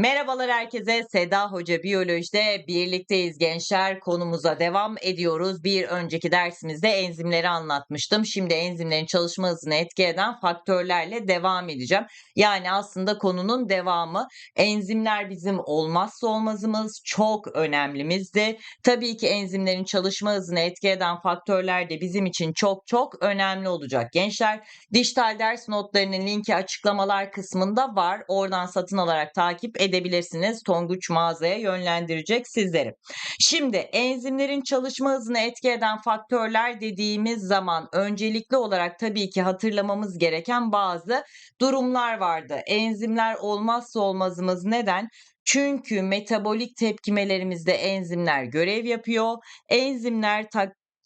Merhabalar herkese. Seda Hoca Biyoloji'de birlikteyiz gençler. Konumuza devam ediyoruz. Bir önceki dersimizde enzimleri anlatmıştım. Şimdi enzimlerin çalışma hızını etki eden faktörlerle devam edeceğim. Yani aslında konunun devamı. Enzimler bizim olmazsa olmazımız, çok önemlimizdi. Tabii ki enzimlerin çalışma hızını etki eden faktörler de bizim için çok çok önemli olacak. Gençler dijital ders notlarının linki açıklamalar kısmında var. Oradan satın alarak takip edebilirsiniz. Tonguç mağazaya yönlendirecek sizleri. Şimdi enzimlerin çalışma hızını etki eden faktörler dediğimiz zaman öncelikli olarak tabii ki hatırlamamız gereken bazı durumlar vardı. Enzimler olmazsa olmazımız neden? Çünkü metabolik tepkimelerimizde enzimler görev yapıyor. Enzimler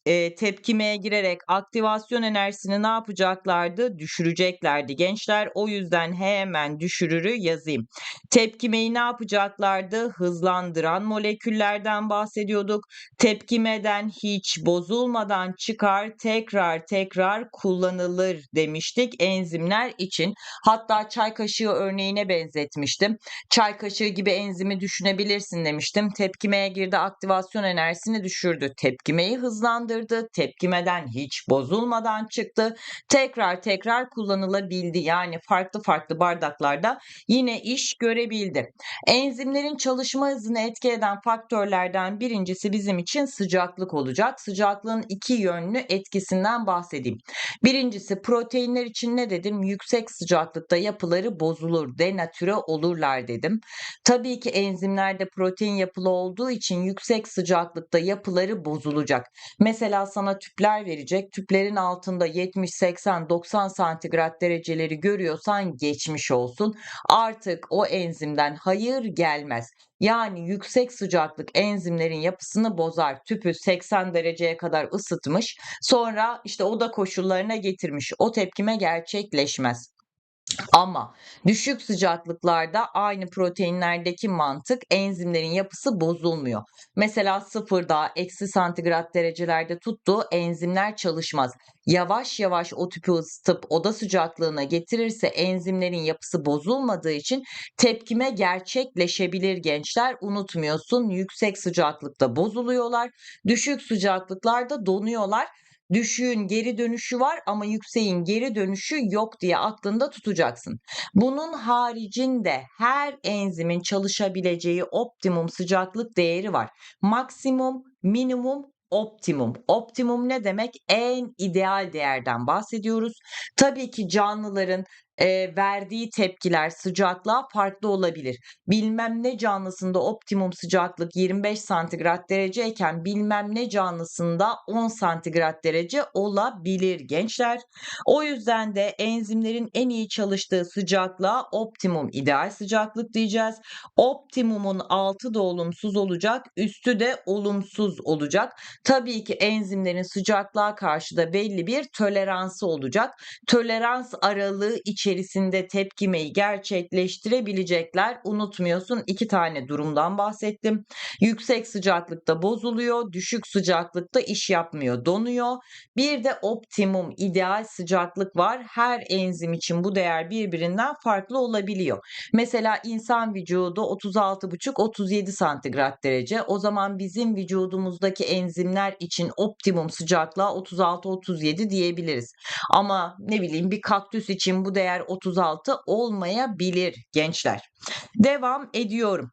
tak e, tepkimeye girerek aktivasyon enerjisini ne yapacaklardı? Düşüreceklerdi gençler. O yüzden hemen düşürürü yazayım. Tepkimeyi ne yapacaklardı? Hızlandıran moleküllerden bahsediyorduk. Tepkimeden hiç bozulmadan çıkar, tekrar tekrar kullanılır demiştik enzimler için. Hatta çay kaşığı örneğine benzetmiştim. Çay kaşığı gibi enzimi düşünebilirsin demiştim. Tepkimeye girdi, aktivasyon enerjisini düşürdü. Tepkimeyi hızlandırdı hızlandırdı. Tepkimeden hiç bozulmadan çıktı. Tekrar tekrar kullanılabildi. Yani farklı farklı bardaklarda yine iş görebildi. Enzimlerin çalışma hızını etki eden faktörlerden birincisi bizim için sıcaklık olacak. Sıcaklığın iki yönlü etkisinden bahsedeyim. Birincisi proteinler için ne dedim? Yüksek sıcaklıkta yapıları bozulur, denatüre olurlar dedim. Tabii ki enzimlerde protein yapılı olduğu için yüksek sıcaklıkta yapıları bozulacak. Mesela Mesela sana tüpler verecek. Tüplerin altında 70, 80, 90 santigrat dereceleri görüyorsan geçmiş olsun. Artık o enzimden hayır gelmez. Yani yüksek sıcaklık enzimlerin yapısını bozar. Tüpü 80 dereceye kadar ısıtmış. Sonra işte oda koşullarına getirmiş. O tepkime gerçekleşmez. Ama düşük sıcaklıklarda aynı proteinlerdeki mantık enzimlerin yapısı bozulmuyor. Mesela sıfırda eksi santigrat derecelerde tuttuğu enzimler çalışmaz. Yavaş yavaş o tüpü ısıtıp oda sıcaklığına getirirse enzimlerin yapısı bozulmadığı için tepkime gerçekleşebilir gençler. Unutmuyorsun yüksek sıcaklıkta bozuluyorlar. Düşük sıcaklıklarda donuyorlar düşüğün geri dönüşü var ama yükseğin geri dönüşü yok diye aklında tutacaksın. Bunun haricinde her enzimin çalışabileceği optimum sıcaklık değeri var. Maksimum, minimum, optimum. Optimum ne demek? En ideal değerden bahsediyoruz. Tabii ki canlıların e, verdiği tepkiler sıcaklığa farklı olabilir. Bilmem ne canlısında optimum sıcaklık 25 santigrat dereceyken bilmem ne canlısında 10 santigrat derece olabilir gençler. O yüzden de enzimlerin en iyi çalıştığı sıcaklığa optimum ideal sıcaklık diyeceğiz. Optimumun altı da olumsuz olacak, üstü de olumsuz olacak. Tabii ki enzimlerin sıcaklığa karşı da belli bir toleransı olacak. Tolerans aralığı için içerisinde tepkimeyi gerçekleştirebilecekler. Unutmuyorsun iki tane durumdan bahsettim. Yüksek sıcaklıkta bozuluyor, düşük sıcaklıkta iş yapmıyor, donuyor. Bir de optimum ideal sıcaklık var. Her enzim için bu değer birbirinden farklı olabiliyor. Mesela insan vücudu 36,5-37 santigrat derece. O zaman bizim vücudumuzdaki enzimler için optimum sıcaklığa 36-37 diyebiliriz. Ama ne bileyim bir kaktüs için bu değer değer 36 olmayabilir gençler. Devam ediyorum.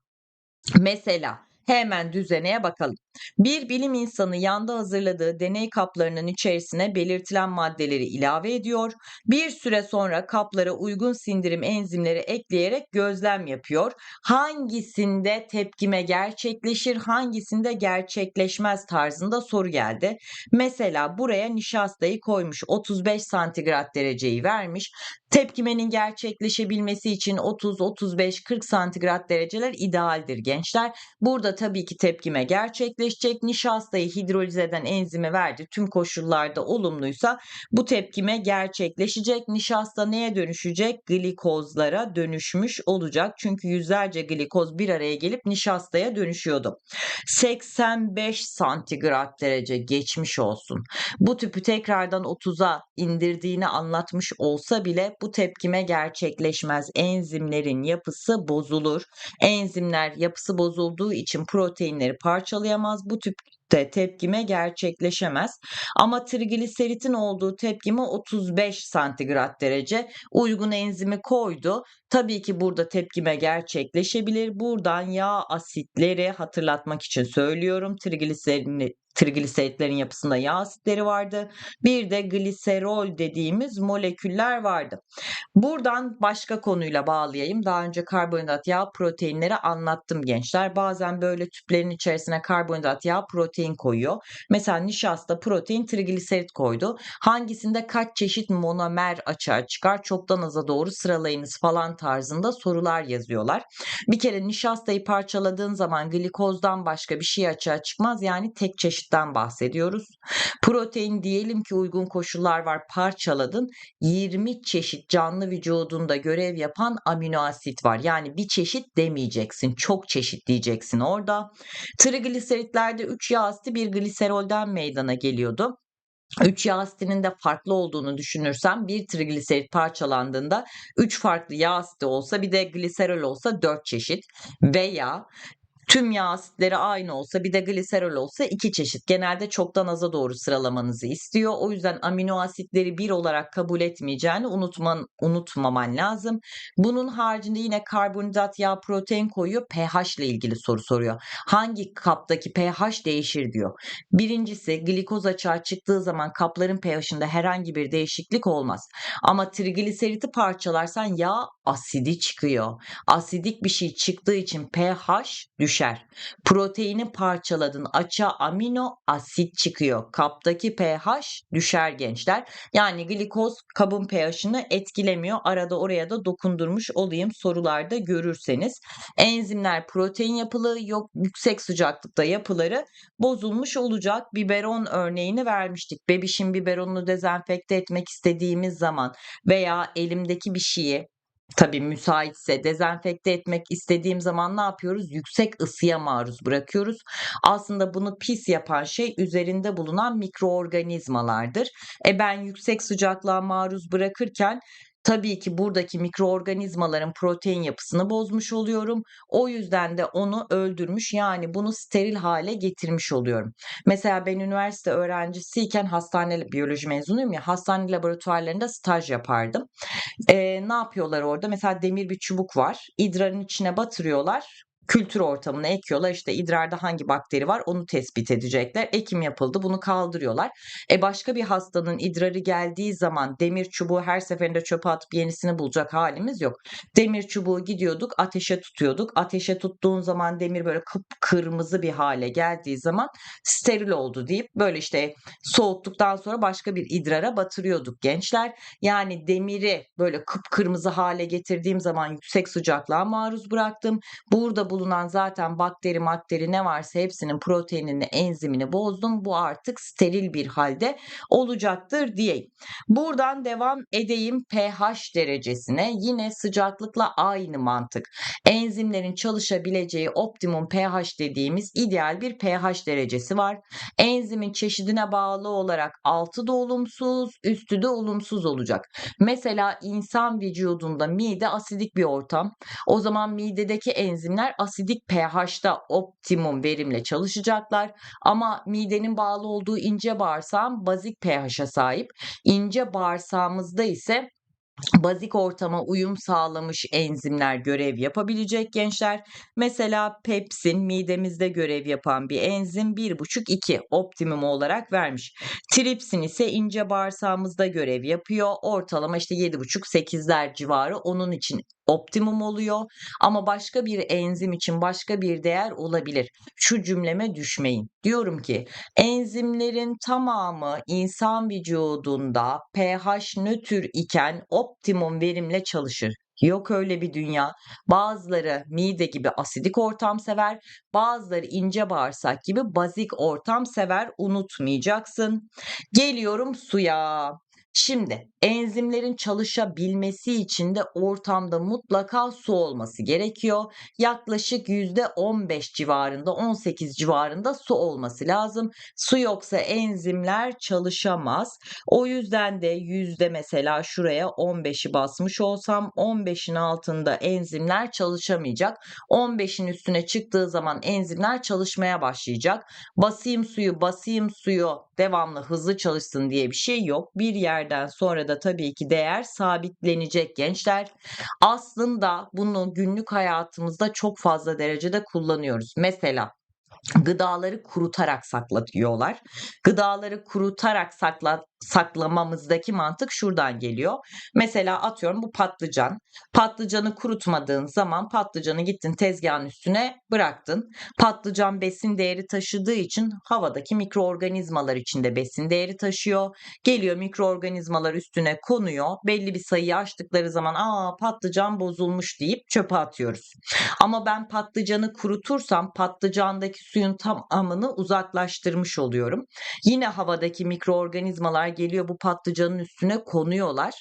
Mesela Hemen düzeneye bakalım. Bir bilim insanı yanda hazırladığı deney kaplarının içerisine belirtilen maddeleri ilave ediyor. Bir süre sonra kaplara uygun sindirim enzimleri ekleyerek gözlem yapıyor. Hangisinde tepkime gerçekleşir, hangisinde gerçekleşmez tarzında soru geldi. Mesela buraya nişastayı koymuş. 35 santigrat dereceyi vermiş. Tepkimenin gerçekleşebilmesi için 30, 35, 40 santigrat dereceler idealdir gençler. Burada tabii ki tepkime gerçekleşir gerçekleşecek. Nişastayı hidrolize eden enzimi verdi. Tüm koşullarda olumluysa bu tepkime gerçekleşecek. Nişasta neye dönüşecek? Glikozlara dönüşmüş olacak. Çünkü yüzlerce glikoz bir araya gelip nişastaya dönüşüyordu. 85 santigrat derece geçmiş olsun. Bu tüpü tekrardan 30'a indirdiğini anlatmış olsa bile bu tepkime gerçekleşmez. Enzimlerin yapısı bozulur. Enzimler yapısı bozulduğu için proteinleri parçalayamaz. Bu tüpte tepkime gerçekleşemez. Ama trigliseritin olduğu tepkime 35 santigrat derece. Uygun enzimi koydu. Tabii ki burada tepkime gerçekleşebilir. Buradan yağ asitleri hatırlatmak için söylüyorum. Trigliserini trigliseritlerin yapısında yağ asitleri vardı. Bir de gliserol dediğimiz moleküller vardı. Buradan başka konuyla bağlayayım. Daha önce karbonhidrat yağ proteinleri anlattım gençler. Bazen böyle tüplerin içerisine karbonhidrat yağ protein koyuyor. Mesela nişasta protein trigliserit koydu. Hangisinde kaç çeşit monomer açığa çıkar? Çoktan aza doğru sıralayınız falan tarzında sorular yazıyorlar. Bir kere nişastayı parçaladığın zaman glikozdan başka bir şey açığa çıkmaz. Yani tek çeşitten bahsediyoruz. Protein diyelim ki uygun koşullar var parçaladın. 20 çeşit canlı vücudunda görev yapan amino asit var. Yani bir çeşit demeyeceksin. Çok çeşit diyeceksin orada. Trigliseritlerde 3 yağ asiti bir gliserolden meydana geliyordu. 3 yağ asitinin de farklı olduğunu düşünürsem bir trigliserit parçalandığında 3 farklı yağ asiti olsa bir de gliserol olsa 4 çeşit veya tüm yağ asitleri aynı olsa bir de gliserol olsa iki çeşit. Genelde çoktan aza doğru sıralamanızı istiyor. O yüzden amino asitleri bir olarak kabul etmeyeceğini unutman, unutmaman lazım. Bunun haricinde yine karbonhidrat yağ protein koyuyor. pH ile ilgili soru soruyor. Hangi kaptaki pH değişir diyor. Birincisi glikoz açığa çıktığı zaman kapların pH'inde herhangi bir değişiklik olmaz. Ama trigliseriti parçalarsan yağ asidi çıkıyor. Asidik bir şey çıktığı için pH düşer. Proteini parçaladın açığa amino asit çıkıyor. Kaptaki pH düşer gençler. Yani glikoz kabın pH'ını etkilemiyor. Arada oraya da dokundurmuş olayım sorularda görürseniz. Enzimler protein yapılı yok yüksek sıcaklıkta yapıları bozulmuş olacak. Biberon örneğini vermiştik. Bebişin biberonunu dezenfekte etmek istediğimiz zaman veya elimdeki bir şeyi tabii müsaitse dezenfekte etmek istediğim zaman ne yapıyoruz? Yüksek ısıya maruz bırakıyoruz. Aslında bunu pis yapan şey üzerinde bulunan mikroorganizmalardır. E ben yüksek sıcaklığa maruz bırakırken Tabii ki buradaki mikroorganizmaların protein yapısını bozmuş oluyorum. O yüzden de onu öldürmüş yani bunu steril hale getirmiş oluyorum. Mesela ben üniversite öğrencisiyken hastane biyoloji mezunuyum ya hastane laboratuvarlarında staj yapardım. Ee, ne yapıyorlar orada? Mesela demir bir çubuk var. İdrarın içine batırıyorlar kültür ortamına ekiyorlar. İşte idrarda hangi bakteri var onu tespit edecekler. Ekim yapıldı bunu kaldırıyorlar. E başka bir hastanın idrarı geldiği zaman demir çubuğu her seferinde çöpe atıp yenisini bulacak halimiz yok. Demir çubuğu gidiyorduk ateşe tutuyorduk. Ateşe tuttuğun zaman demir böyle kıpkırmızı bir hale geldiği zaman steril oldu deyip böyle işte soğuttuktan sonra başka bir idrara batırıyorduk gençler. Yani demiri böyle kıpkırmızı hale getirdiğim zaman yüksek sıcaklığa maruz bıraktım. Burada bulunan zaten bakteri madderi ne varsa hepsinin proteinini enzimini bozdum. Bu artık steril bir halde olacaktır diyeyim. Buradan devam edeyim pH derecesine. Yine sıcaklıkla aynı mantık. Enzimlerin çalışabileceği optimum pH dediğimiz ideal bir pH derecesi var. Enzimin çeşidine bağlı olarak altı da olumsuz, üstü de olumsuz olacak. Mesela insan vücudunda mide asidik bir ortam. O zaman midedeki enzimler asidik pH'da optimum verimle çalışacaklar. Ama midenin bağlı olduğu ince bağırsağın bazik pH'a sahip. İnce bağırsağımızda ise bazik ortama uyum sağlamış enzimler görev yapabilecek gençler. Mesela pepsin midemizde görev yapan bir enzim 1,5-2 optimum olarak vermiş. Tripsin ise ince bağırsağımızda görev yapıyor. Ortalama işte 7,5-8'ler civarı onun için optimum oluyor ama başka bir enzim için başka bir değer olabilir. Şu cümleme düşmeyin. Diyorum ki enzimlerin tamamı insan vücudunda pH nötr iken optimum verimle çalışır. Yok öyle bir dünya. Bazıları mide gibi asidik ortam sever, bazıları ince bağırsak gibi bazik ortam sever. Unutmayacaksın. Geliyorum suya. Şimdi enzimlerin çalışabilmesi için de ortamda mutlaka su olması gerekiyor. Yaklaşık %15 civarında, 18 civarında su olması lazım. Su yoksa enzimler çalışamaz. O yüzden de yüzde mesela şuraya 15'i basmış olsam 15'in altında enzimler çalışamayacak. 15'in üstüne çıktığı zaman enzimler çalışmaya başlayacak. Basayım suyu, basayım suyu devamlı hızlı çalışsın diye bir şey yok. Bir yerden sonra da tabii ki değer sabitlenecek gençler. Aslında bunu günlük hayatımızda çok fazla derecede kullanıyoruz. Mesela gıdaları kurutarak saklatıyorlar. Gıdaları kurutarak sakla, saklamamızdaki mantık şuradan geliyor. Mesela atıyorum bu patlıcan. Patlıcanı kurutmadığın zaman patlıcanı gittin tezgahın üstüne bıraktın. Patlıcan besin değeri taşıdığı için havadaki mikroorganizmalar içinde besin değeri taşıyor. Geliyor mikroorganizmalar üstüne konuyor. Belli bir sayıyı aştıkları zaman aa patlıcan bozulmuş deyip çöpe atıyoruz. Ama ben patlıcanı kurutursam patlıcandaki suyun tamamını uzaklaştırmış oluyorum. Yine havadaki mikroorganizmalar geliyor bu patlıcanın üstüne konuyorlar.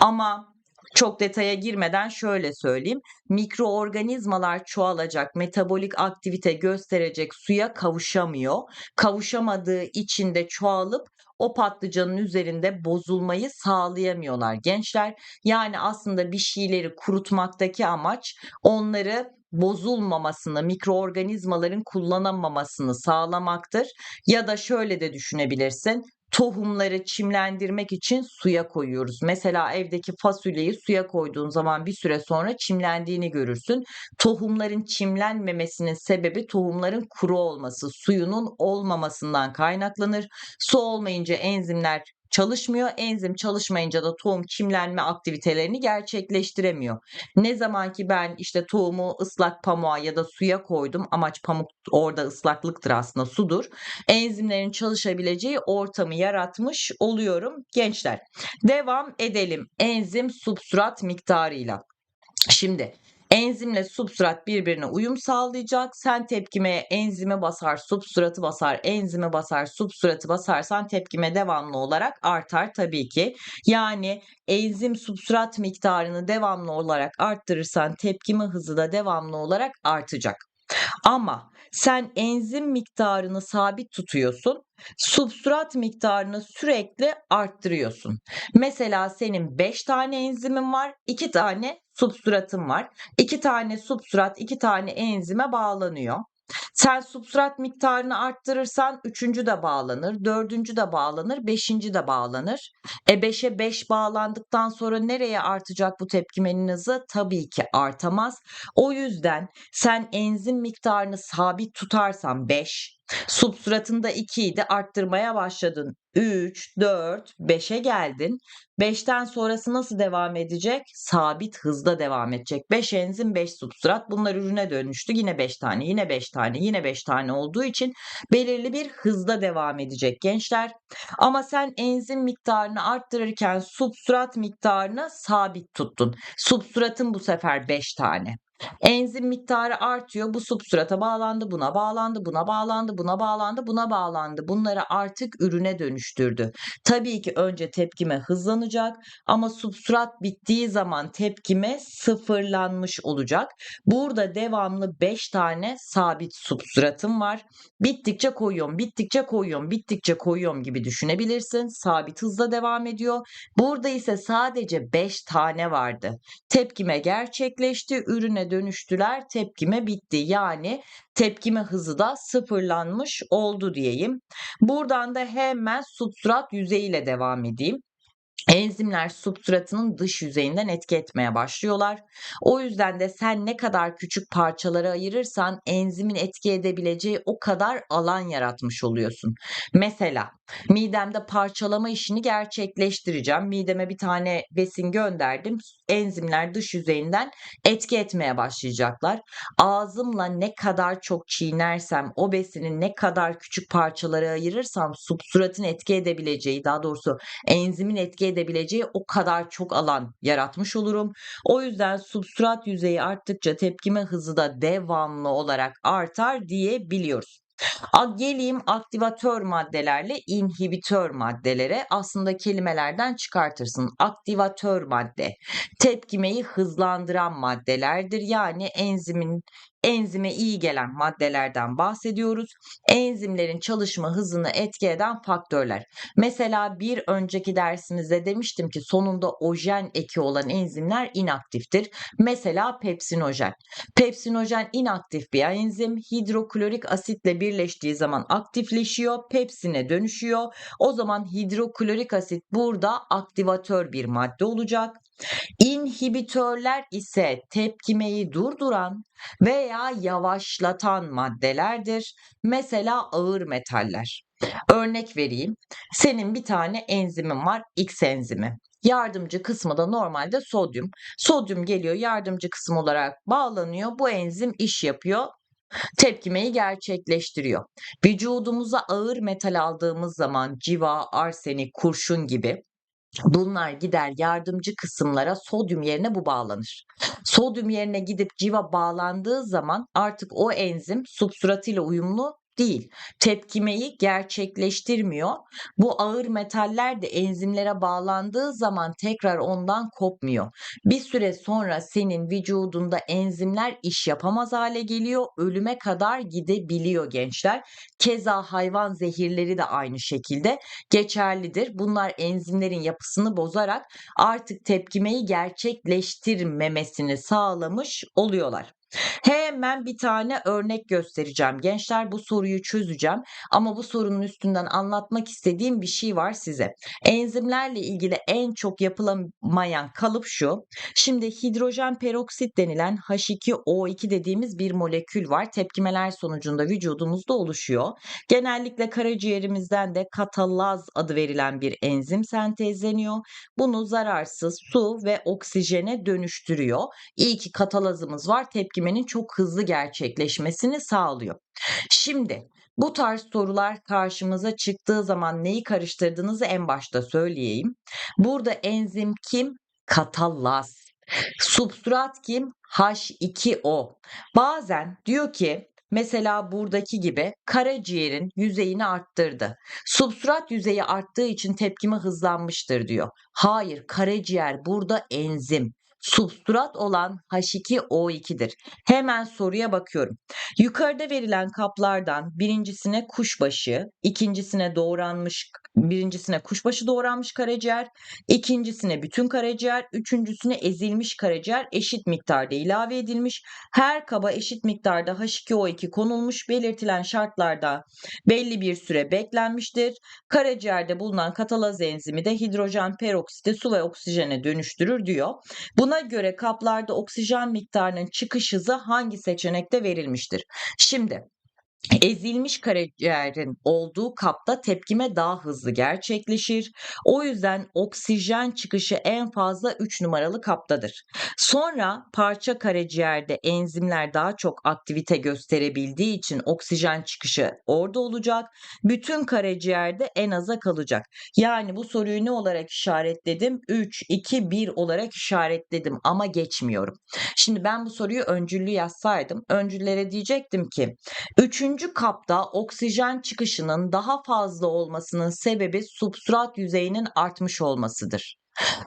Ama çok detaya girmeden şöyle söyleyeyim. Mikroorganizmalar çoğalacak, metabolik aktivite gösterecek suya kavuşamıyor. Kavuşamadığı için de çoğalıp o patlıcanın üzerinde bozulmayı sağlayamıyorlar gençler. Yani aslında bir şeyleri kurutmaktaki amaç onları bozulmamasını, mikroorganizmaların kullanamamasını sağlamaktır. Ya da şöyle de düşünebilirsin tohumları çimlendirmek için suya koyuyoruz. Mesela evdeki fasulyeyi suya koyduğun zaman bir süre sonra çimlendiğini görürsün. Tohumların çimlenmemesinin sebebi tohumların kuru olması, suyunun olmamasından kaynaklanır. Su olmayınca enzimler çalışmıyor. Enzim çalışmayınca da tohum çimlenme aktivitelerini gerçekleştiremiyor. Ne zaman ki ben işte tohumu ıslak pamuğa ya da suya koydum. Amaç pamuk orada ıslaklıktır aslında sudur. Enzimlerin çalışabileceği ortamı yaratmış oluyorum gençler. Devam edelim. Enzim substrat miktarıyla. Şimdi Enzimle substrat birbirine uyum sağlayacak. Sen tepkimeye enzime basar, substratı basar, enzime basar, substratı basarsan tepkime devamlı olarak artar tabii ki. Yani enzim substrat miktarını devamlı olarak arttırırsan tepkime hızı da devamlı olarak artacak. Ama sen enzim miktarını sabit tutuyorsun. Substrat miktarını sürekli arttırıyorsun. Mesela senin 5 tane enzimin var, 2 tane substratın var. 2 tane substrat, 2 tane enzime bağlanıyor. Sen substrat miktarını arttırırsan üçüncü de bağlanır, dördüncü de bağlanır, beşinci de bağlanır. E 5'e 5 bağlandıktan sonra nereye artacak bu tepkimenin hızı? Tabii ki artamaz. O yüzden sen enzim miktarını sabit tutarsan 5, substratında 2 idi arttırmaya başladın. 3, 4, 5'e geldin. 5'ten sonrası nasıl devam edecek? Sabit hızda devam edecek. 5 enzim 5 substrat bunlar ürüne dönüştü. Yine 5 tane yine 5 tane yine 5 tane olduğu için belirli bir hızda devam edecek gençler. Ama sen enzim miktarını arttırırken substrat miktarını sabit tuttun. Substratın bu sefer 5 tane. Enzim miktarı artıyor. Bu substrata bağlandı, buna bağlandı, buna bağlandı, buna bağlandı, buna bağlandı. Bunları artık ürüne dönüştürdü. Tabii ki önce tepkime hızlanacak ama substrat bittiği zaman tepkime sıfırlanmış olacak. Burada devamlı 5 tane sabit substratım var. Bittikçe koyuyorum, bittikçe koyuyorum, bittikçe koyuyorum gibi düşünebilirsin. Sabit hızla devam ediyor. Burada ise sadece 5 tane vardı. Tepkime gerçekleşti, ürüne dönüştüler, tepkime bitti. Yani tepkime hızı da sıfırlanmış oldu diyeyim. Buradan da hemen substrat yüzeyiyle devam edeyim. Enzimler substratının dış yüzeyinden etki etmeye başlıyorlar. O yüzden de sen ne kadar küçük parçalara ayırırsan enzimin etki edebileceği o kadar alan yaratmış oluyorsun. Mesela Midemde parçalama işini gerçekleştireceğim. Mideme bir tane besin gönderdim. Enzimler dış yüzeyinden etki etmeye başlayacaklar. Ağzımla ne kadar çok çiğnersem, o besini ne kadar küçük parçalara ayırırsam substratın etki edebileceği, daha doğrusu enzimin etki edebileceği o kadar çok alan yaratmış olurum. O yüzden substrat yüzeyi arttıkça tepkime hızı da devamlı olarak artar diyebiliyoruz. Geleyim aktivatör maddelerle inhibitör maddelere. Aslında kelimelerden çıkartırsın. Aktivatör madde tepkimeyi hızlandıran maddelerdir. Yani enzimin enzime iyi gelen maddelerden bahsediyoruz. Enzimlerin çalışma hızını etki eden faktörler. Mesela bir önceki dersimizde demiştim ki sonunda ojen eki olan enzimler inaktiftir. Mesela pepsinojen. Pepsinojen inaktif bir enzim. Hidroklorik asitle birleştiği zaman aktifleşiyor. Pepsine dönüşüyor. O zaman hidroklorik asit burada aktivatör bir madde olacak. İnhibitörler ise tepkimeyi durduran veya yavaşlatan maddelerdir. Mesela ağır metaller. Örnek vereyim. Senin bir tane enzimin var, X enzimi. Yardımcı kısmı da normalde sodyum. Sodyum geliyor yardımcı kısım olarak bağlanıyor. Bu enzim iş yapıyor tepkimeyi gerçekleştiriyor. Vücudumuza ağır metal aldığımız zaman civa, arsenik, kurşun gibi Bunlar gider yardımcı kısımlara sodyum yerine bu bağlanır. Sodyum yerine gidip civa bağlandığı zaman artık o enzim substratıyla uyumlu değil. Tepkimeyi gerçekleştirmiyor. Bu ağır metaller de enzimlere bağlandığı zaman tekrar ondan kopmuyor. Bir süre sonra senin vücudunda enzimler iş yapamaz hale geliyor. Ölüme kadar gidebiliyor gençler. Keza hayvan zehirleri de aynı şekilde geçerlidir. Bunlar enzimlerin yapısını bozarak artık tepkimeyi gerçekleştirmemesini sağlamış oluyorlar. Hemen bir tane örnek göstereceğim. Gençler bu soruyu çözeceğim ama bu sorunun üstünden anlatmak istediğim bir şey var size. Enzimlerle ilgili en çok yapılamayan kalıp şu. Şimdi hidrojen peroksit denilen H2O2 dediğimiz bir molekül var. Tepkimeler sonucunda vücudumuzda oluşuyor. Genellikle karaciğerimizden de katalaz adı verilen bir enzim sentezleniyor. Bunu zararsız su ve oksijene dönüştürüyor. İyi ki katalazımız var. Tepkimenin çok hızlı gerçekleşmesini sağlıyor. Şimdi bu tarz sorular karşımıza çıktığı zaman neyi karıştırdığınızı en başta söyleyeyim. Burada enzim kim? Katalaz. Substrat kim? H2O. Bazen diyor ki Mesela buradaki gibi karaciğerin yüzeyini arttırdı. Substrat yüzeyi arttığı için tepkime hızlanmıştır diyor. Hayır, karaciğer burada enzim substrat olan H2O2'dir. Hemen soruya bakıyorum. Yukarıda verilen kaplardan birincisine kuşbaşı, ikincisine doğranmış birincisine kuşbaşı doğranmış karaciğer, ikincisine bütün karaciğer, üçüncüsüne ezilmiş karaciğer eşit miktarda ilave edilmiş. Her kaba eşit miktarda H2O2 konulmuş belirtilen şartlarda belli bir süre beklenmiştir. Karaciğerde bulunan katalaz enzimi de hidrojen peroksiti su ve oksijene dönüştürür diyor. Buna göre kaplarda oksijen miktarının çıkış hızı hangi seçenekte verilmiştir? Şimdi ezilmiş karaciğerin olduğu kapta tepkime daha hızlı gerçekleşir. O yüzden oksijen çıkışı en fazla 3 numaralı kaptadır. Sonra parça karaciğerde enzimler daha çok aktivite gösterebildiği için oksijen çıkışı orada olacak. Bütün karaciğerde en aza kalacak. Yani bu soruyu ne olarak işaretledim? 3, 2, 1 olarak işaretledim ama geçmiyorum. Şimdi ben bu soruyu öncüllü yazsaydım öncüllere diyecektim ki 3 Üçüncü kapta oksijen çıkışının daha fazla olmasının sebebi substrat yüzeyinin artmış olmasıdır.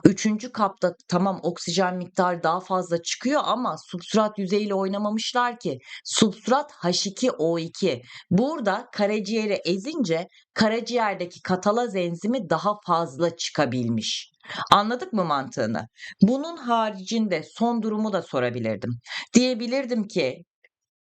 Üçüncü kapta tamam oksijen miktarı daha fazla çıkıyor ama substrat yüzeyiyle oynamamışlar ki. Substrat H2O2. Burada karaciğeri ezince karaciğerdeki katalaz enzimi daha fazla çıkabilmiş. Anladık mı mantığını? Bunun haricinde son durumu da sorabilirdim. Diyebilirdim ki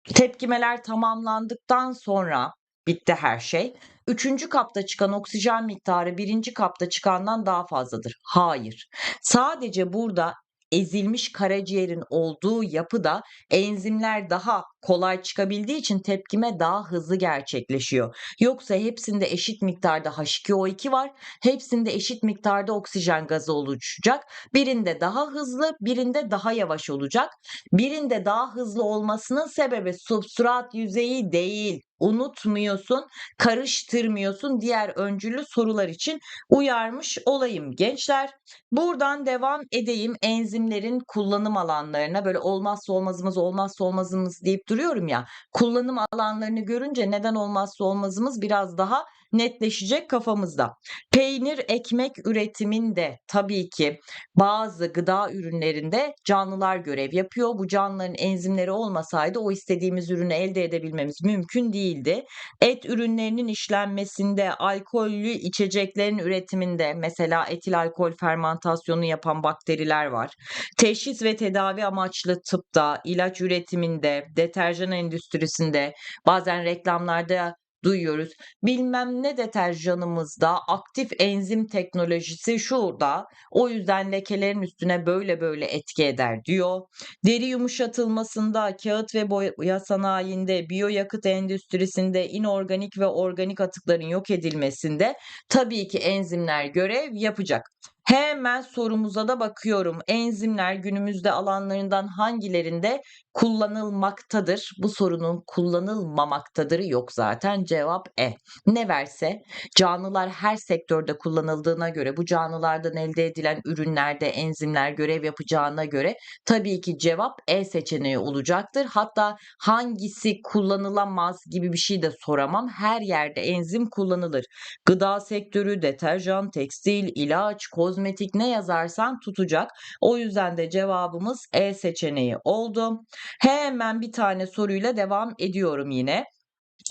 Tepkimeler tamamlandıktan sonra bitti her şey. Üçüncü kapta çıkan oksijen miktarı birinci kapta çıkandan daha fazladır. Hayır. Sadece burada ezilmiş karaciğerin olduğu yapıda enzimler daha kolay çıkabildiği için tepkime daha hızlı gerçekleşiyor. Yoksa hepsinde eşit miktarda H2O2 var. Hepsinde eşit miktarda oksijen gazı oluşacak. Birinde daha hızlı, birinde daha yavaş olacak. Birinde daha hızlı olmasının sebebi substrat yüzeyi değil. Unutmuyorsun, karıştırmıyorsun diğer öncüllü sorular için uyarmış olayım gençler. Buradan devam edeyim enzimlerin kullanım alanlarına böyle olmazsa olmazımız olmazsa olmazımız deyip duruyorum ya. Kullanım alanlarını görünce neden olmazsa olmazımız biraz daha netleşecek kafamızda. Peynir, ekmek üretiminde tabii ki bazı gıda ürünlerinde canlılar görev yapıyor. Bu canlıların enzimleri olmasaydı o istediğimiz ürünü elde edebilmemiz mümkün değildi. Et ürünlerinin işlenmesinde, alkollü içeceklerin üretiminde mesela etil alkol fermentasyonu yapan bakteriler var. Teşhis ve tedavi amaçlı tıpta, ilaç üretiminde, deterjan endüstrisinde, bazen reklamlarda duyuyoruz. Bilmem ne deterjanımızda aktif enzim teknolojisi şurada. O yüzden lekelerin üstüne böyle böyle etki eder diyor. Deri yumuşatılmasında, kağıt ve boya sanayinde, biyoyakıt endüstrisinde, inorganik ve organik atıkların yok edilmesinde tabii ki enzimler görev yapacak. Hemen sorumuza da bakıyorum. Enzimler günümüzde alanlarından hangilerinde kullanılmaktadır? Bu sorunun kullanılmamaktadırı yok zaten. Cevap E. Ne verse canlılar her sektörde kullanıldığına göre bu canlılardan elde edilen ürünlerde enzimler görev yapacağına göre tabii ki cevap E seçeneği olacaktır. Hatta hangisi kullanılamaz gibi bir şey de soramam. Her yerde enzim kullanılır. Gıda sektörü, deterjan, tekstil, ilaç, kozmetik ne yazarsan tutacak. O yüzden de cevabımız E seçeneği oldu. Hemen bir tane soruyla devam ediyorum yine.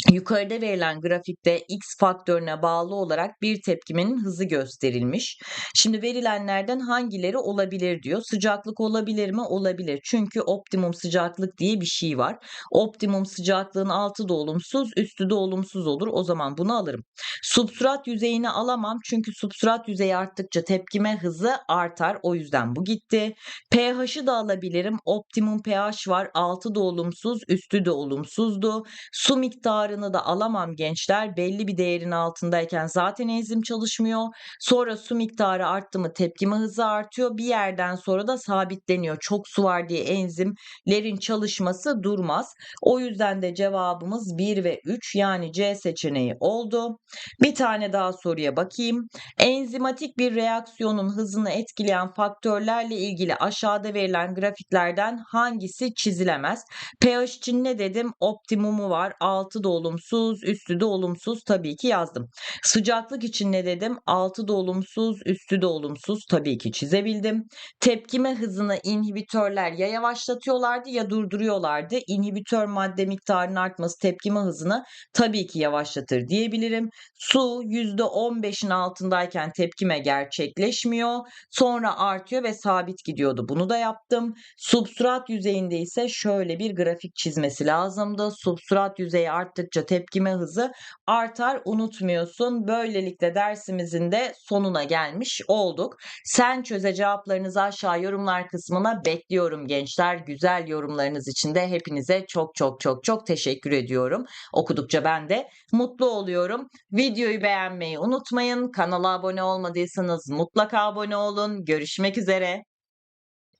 Yukarıda verilen grafikte x faktörüne bağlı olarak bir tepkimenin hızı gösterilmiş. Şimdi verilenlerden hangileri olabilir diyor. Sıcaklık olabilir mi? Olabilir. Çünkü optimum sıcaklık diye bir şey var. Optimum sıcaklığın altı da olumsuz, üstü de olumsuz olur. O zaman bunu alırım. Substrat yüzeyini alamam çünkü substrat yüzeyi arttıkça tepkime hızı artar. O yüzden bu gitti. pH'ı da alabilirim. Optimum pH var. Altı da olumsuz, üstü de olumsuzdu. Su miktarı miktarını da alamam gençler. Belli bir değerin altındayken zaten enzim çalışmıyor. Sonra su miktarı arttı mı tepkime hızı artıyor. Bir yerden sonra da sabitleniyor. Çok su var diye enzimlerin çalışması durmaz. O yüzden de cevabımız 1 ve 3 yani C seçeneği oldu. Bir tane daha soruya bakayım. Enzimatik bir reaksiyonun hızını etkileyen faktörlerle ilgili aşağıda verilen grafiklerden hangisi çizilemez? pH için ne dedim? Optimumu var. 6 da olumsuz, üstü de olumsuz tabii ki yazdım. Sıcaklık için ne dedim? Altı da olumsuz, üstü de olumsuz tabii ki çizebildim. Tepkime hızını inhibitörler ya yavaşlatıyorlardı ya durduruyorlardı. İnhibitör madde miktarının artması tepkime hızını tabii ki yavaşlatır diyebilirim. Su %15'in altındayken tepkime gerçekleşmiyor. Sonra artıyor ve sabit gidiyordu. Bunu da yaptım. Substrat yüzeyinde ise şöyle bir grafik çizmesi lazımdı. Substrat yüzeyi arttıkça arttıkça tepkime hızı artar unutmuyorsun. Böylelikle dersimizin de sonuna gelmiş olduk. Sen çöze cevaplarınızı aşağı yorumlar kısmına bekliyorum gençler. Güzel yorumlarınız için de hepinize çok çok çok çok teşekkür ediyorum. Okudukça ben de mutlu oluyorum. Videoyu beğenmeyi unutmayın. Kanala abone olmadıysanız mutlaka abone olun. Görüşmek üzere.